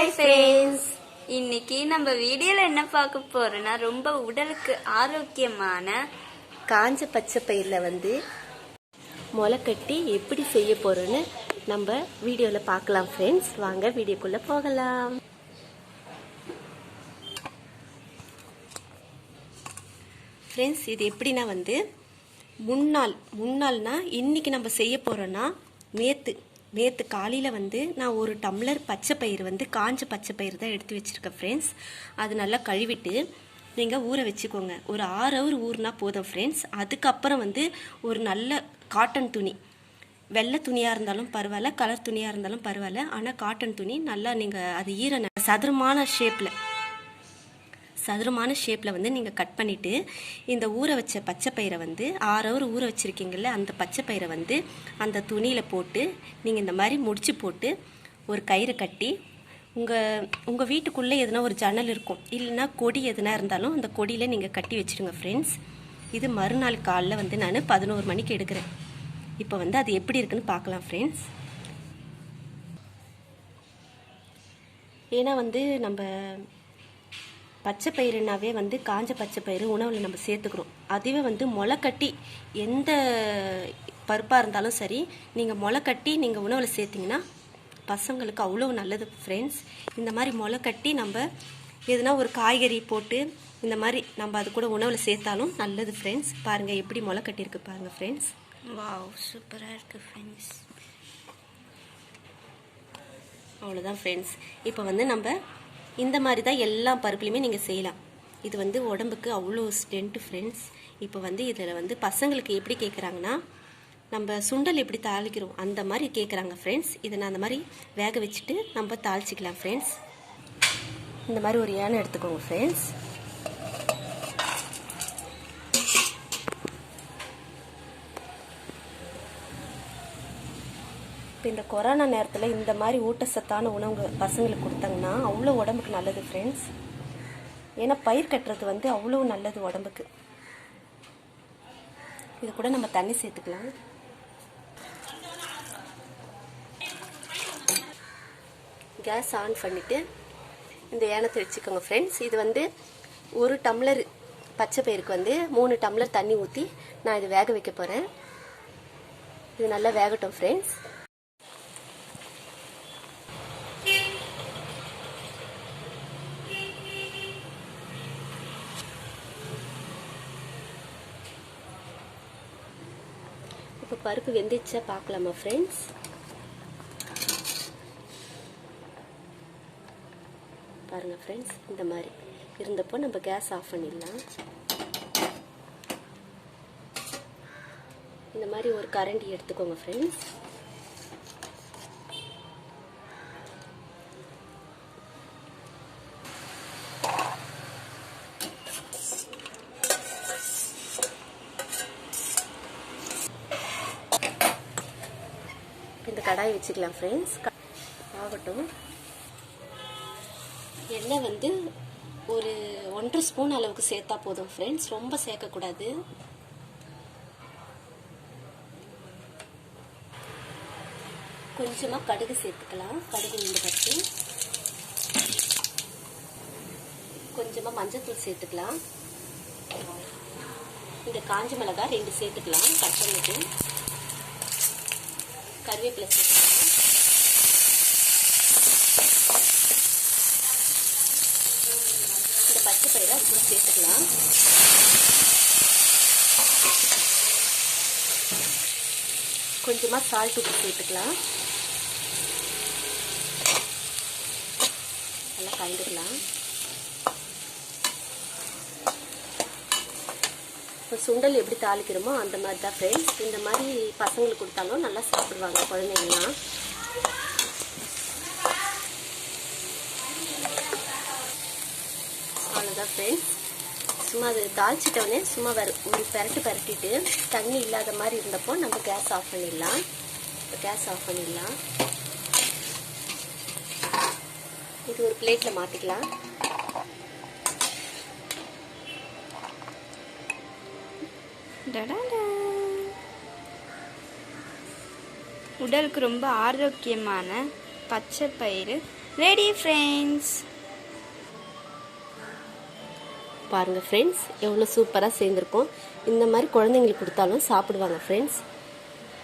Hi friends இன்னைக்கு நம்ம வீடியோல என்ன பார்க்க போறோம்னா ரொம்ப உடலுக்கு ஆரோக்கியமான காஞ்ச பச்சை பயிரில் வந்து முளை கட்டி எப்படி செய்ய போறோன்னு நம்ம வீடியோவில் பார்க்கலாம் ஃப்ரெண்ட்ஸ் வாங்க வீடியோக்குள்ளே போகலாம். ஃப்ரெண்ட்ஸ் இது எப்படின்னா வந்து முன்னாள் முன்னாள்னா இன்னைக்கு நம்ம செய்ய போகிறோன்னா நேற்று நேற்று காலையில் வந்து நான் ஒரு டம்ளர் பச்சை பயிர் வந்து காஞ்ச பச்சை பயிர் தான் எடுத்து வச்சுருக்கேன் ஃப்ரெண்ட்ஸ் அது நல்லா கழுவிட்டு நீங்கள் ஊற வச்சுக்கோங்க. ஒரு ஆறு ஹவர் ஊறினா போதும் ஃப்ரெண்ட்ஸ் அதுக்கப்புறம் வந்து ஒரு நல்ல காட்டன் துணி. வெள்ளை துணியாக இருந்தாலும் பரவாயில்ல கலர் துணியாக இருந்தாலும் பரவாயில்ல. ஆனால் காட்டன் துணி நல்லா நீங்கள் அது ஈர சதுரமான ஷேப்பில் சதுரமான ஷேப்பில் வந்து நீங்கள் கட் பண்ணிவிட்டு இந்த ஊற வச்ச பச்சை பயிரை வந்து ஆறு ஹவர் ஊற வச்சுருக்கீங்கள்ல அந்த பச்சை பயிரை வந்து அந்த துணியில் போட்டு நீங்கள் இந்த மாதிரி முடிச்சு போட்டு ஒரு கயிறு கட்டி உங்கள் உங்கள் வீட்டுக்குள்ளே எதுனா ஒரு ஜன்னல் இருக்கும். இல்லைன்னா கொடி எதுனா இருந்தாலும் அந்த கொடியில் நீங்கள் கட்டி வச்சிடுங்க ஃப்ரெண்ட்ஸ் இது மறுநாள் காலைல வந்து நான் பதினோரு மணிக்கு எடுக்கிறேன். இப்போ வந்து அது எப்படி இருக்குன்னு பார்க்கலாம் ஃப்ரெண்ட்ஸ் ஏன்னா வந்து நம்ம பச்சை பயிறுனாவே வந்து காஞ்ச பச்சை பயிறு உணவில் நம்ம சேர்த்துக்கிறோம். அதுவே வந்து முளை கட்டி எந்த பருப்பாக இருந்தாலும் சரி நீங்கள் முளை கட்டி நீங்கள் உணவில் சேர்த்திங்கன்னா பசங்களுக்கு அவ்வளோ நல்லது ஃப்ரெண்ட்ஸ் இந்த மாதிரி முளை கட்டி நம்ம எதுனா ஒரு காய்கறி போட்டு இந்த மாதிரி நம்ம அது கூட உணவில் சேர்த்தாலும் நல்லது ஃப்ரெண்ட்ஸ் பாருங்கள் எப்படி முளை கட்டியிருக்கு பாருங்கள் ஃப்ரெண்ட்ஸ் வாவ் சூப்பரா இருக்கு ஃப்ரெண்ட்ஸ் அவ்வளோதான் ஃப்ரெண்ட்ஸ் இப்போ வந்து நம்ம இந்த மாதிரி தான் எல்லா பருப்புலையுமே நீங்கள் செய்யலாம். இது வந்து உடம்புக்கு அவ்வளோ ஸ்ட்ரென்த்து ஃப்ரெண்ட்ஸ் இப்போ வந்து இதில் வந்து பசங்களுக்கு எப்படி கேட்குறாங்கன்னா நம்ம சுண்டல் எப்படி தாளிக்கிறோம் அந்த மாதிரி கேட்குறாங்க ஃப்ரெண்ட்ஸ் இதை நான் அந்த மாதிரி வேக வச்சுட்டு நம்ம தாளிச்சிக்கலாம் ஃப்ரெண்ட்ஸ் இந்த மாதிரி ஒரு ஏனை எடுத்துக்கோங்க ஃப்ரெண்ட்ஸ் இப்போ இந்த கொரோனா நேரத்தில் இந்த மாதிரி ஊட்டச்சத்தான உணவு பசங்களுக்கு கொடுத்தாங்கன்னா அவ்வளோ உடம்புக்கு நல்லது ஃப்ரெண்ட்ஸ் ஏன்னா பயிர் கட்டுறது வந்து அவ்வளோ நல்லது உடம்புக்கு. இது கூட நம்ம தண்ணி சேர்த்துக்கலாம். கேஸ் ஆன் பண்ணிவிட்டு இந்த ஏனத்தை வச்சுக்கோங்க ஃப்ரெண்ட்ஸ் இது வந்து ஒரு டம்ளர் பச்சை பயிருக்கு வந்து மூணு டம்ளர் தண்ணி ஊற்றி நான் இது வேக வைக்க போகிறேன் இது நல்லா வேகட்டும் ஃப்ரெண்ட்ஸ் பருப்பு வெந்துச்சா பார்க்கலாமா ஃப்ரெண்ட்ஸ் பாருங்க ஃப்ரெண்ட்ஸ் இந்த மாதிரி. இருந்தப்போ நம்ம கேஸ் ஆஃப் பண்ணிடலாம். இந்த மாதிரி ஒரு கரண்டி எடுத்துக்கோங்க ஃப்ரெண்ட்ஸ் கடாய் வச்சுக்கலாம் ஃப்ரெண்ட்ஸ் ஆகட்டும். எண்ணெய் வந்து ஒரு ஒன்றரை ஸ்பூன் அளவுக்கு சேர்த்தா போதும் ஃப்ரெண்ட்ஸ் ரொம்ப சேர்க்கக்கூடாது. கொஞ்சமாக கடுகு சேர்த்துக்கலாம். கடுகு உண்டு பற்றி கொஞ்சமாக மஞ்சத்தூள் சேர்த்துக்கலாம். இந்த காஞ்ச மிளகாய் ரெண்டு சேர்த்துக்கலாம் கட் பண்ணிட்டு கருவேப்பிலை சேர்த்துக்கலாம். இந்த பச்சை பயிரை அது கூட சேர்த்துக்கலாம். கொஞ்சமாக சால்ட் உப்பு சேர்த்துக்கலாம். நல்லா கலந்துக்கலாம். சுண்டல் எப்படி தாளிக்கிறோமோ அந்த மாதிரி தான் ஃப்ரெண்ட்ஸ் இந்த மாதிரி பசங்களுக்கு கொடுத்தாலும் நல்லா சாப்பிடுவாங்க குழந்தைங்கலாம் அவ்வளோதான் ஃப்ரெண்ட்ஸ் சும்மா அது தாளிச்சிட்டோடனே சும்மா வர ஒரு பெரட்டு பெரட்டிட்டு தண்ணி இல்லாத மாதிரி இருந்தப்போ நம்ம கேஸ் ஆஃப் பண்ணிடலாம். இப்போ கேஸ் ஆஃப் பண்ணிடலாம். இது ஒரு பிளேட்டில் மாற்றிக்கலாம் டடாடா. உடலுக்கு ரொம்ப ஆரோக்கியமான பச்சை பயிறு. ரெடி ஃப்ரெண்ட்ஸ் பாருங்கள் ஃப்ரெண்ட்ஸ் எவ்வளோ சூப்பராக சேர்ந்துருக்கோம். இந்த மாதிரி குழந்தைங்களுக்கு கொடுத்தாலும் சாப்பிடுவாங்க ஃப்ரெண்ட்ஸ்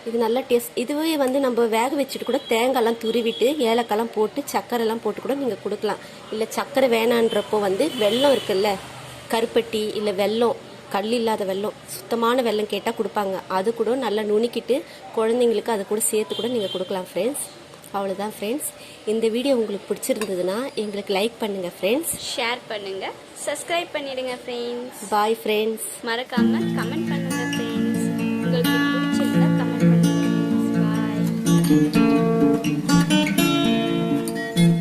இது நல்ல டேஸ்ட் இதுவே வந்து நம்ம வேக வச்சுட்டு கூட தேங்காய்லாம் துருவிட்டு ஏலக்காய்லாம் போட்டு சக்கரைலாம் போட்டு கூட நீங்கள் கொடுக்கலாம். இல்லை சக்கரை வேணான்றப்போ வந்து வெல்லம் இருக்குல்ல கருப்பட்டி இல்லை வெல்லம் கல் இல்லாத வெல்லம் சுத்தமான வெல்லம் கேட்டால் கொடுப்பாங்க. அது கூட நல்லா நுணுக்கிட்டு குழந்தைங்களுக்கு அதை கூட சேர்த்து கூட நீங்கள் கொடுக்கலாம் ஃப்ரெண்ட்ஸ் அவ்வளோதான் ஃப்ரெண்ட்ஸ் இந்த வீடியோ உங்களுக்கு பிடிச்சிருந்ததுன்னா எங்களுக்கு லைக் பண்ணுங்கள் ஃப்ரெண்ட்ஸ் ஷேர் பண்ணுங்க. சப்ஸ்கிரைப் பண்ணிடுங்க ஃப்ரெண்ட்ஸ் பாய் ஃப்ரெண்ட்ஸ் மறக்காம கமெண்ட் பண்ணுங்க.